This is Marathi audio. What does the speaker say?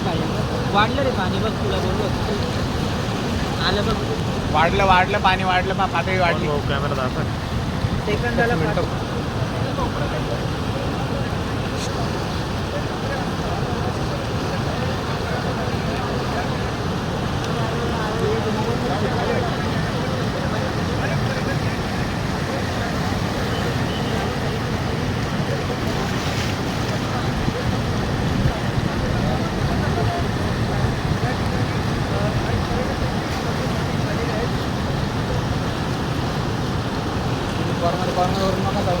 पाहिजे. वाढलं रे पाणी बघ तुला बोललो. आलं बघ. वाढलं वाढलं पाणी वाढलं पातळी वाढली. कॅमेरा दाखव. सेकंदाला मिनिटं. पाच- corner corner rumah kan?